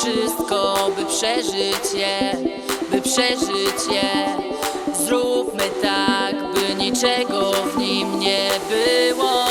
wszystko, by przeżyć je, by przeżyć je. Zróbmy tak, by niczego w nim nie było.